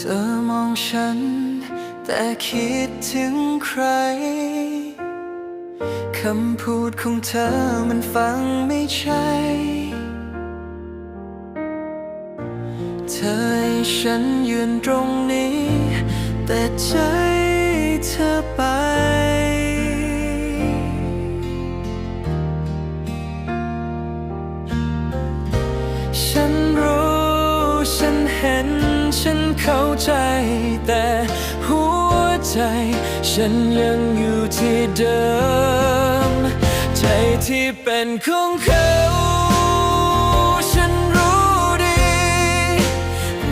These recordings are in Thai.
เธอมองฉัน แต่คิดถึงใคร คำพูดของเธอมันฟังไม่ใช่ เธอให้ฉันยืนตรงนี้ แต่ใจเธอไป ฉันรู้ฉันเห็น ฉันเข้าใจ แต่หัวใจ ฉันยังอยู่ที่เดิม ใจที่เป็นของเขาฉันรู้ดี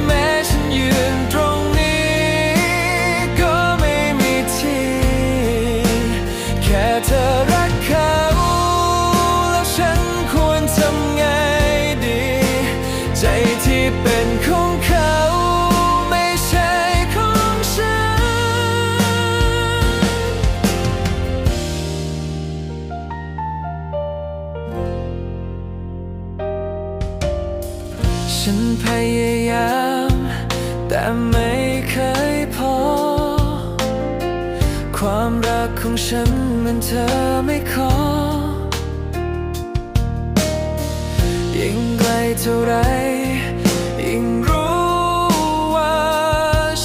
แม้ฉันยืนตรงนี้ ก็ไม่มีที่ แค่เธอรักเขา แล้วฉันควรทำไงดี ใจที่เป็นของเขา ฉันพยายาม แต่ไม่เคยพอ ความรักของฉันมันเธอไม่ขอ ยิ่งไกลเท่าไร ยิ่งรู้ว่า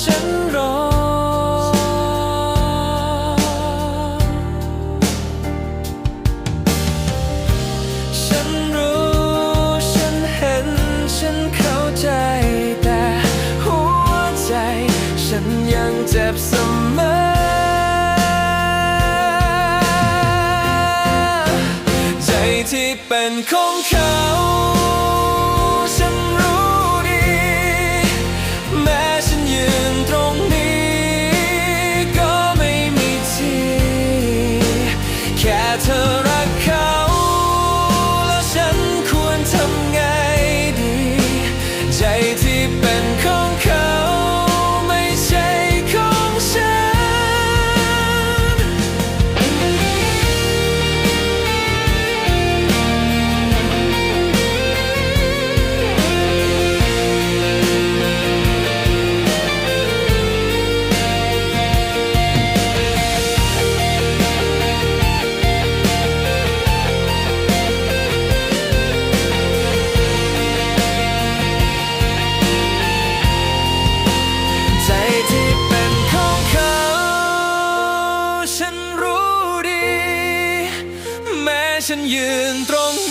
ฉันรอ ฉันร เจ็บเสมอ ใจที่เป็นของเขาฉันรู้ดี แม้ฉันยืนตรงนี้ ก็ไม่มีที่แค่เธอ ฉันยืนตรง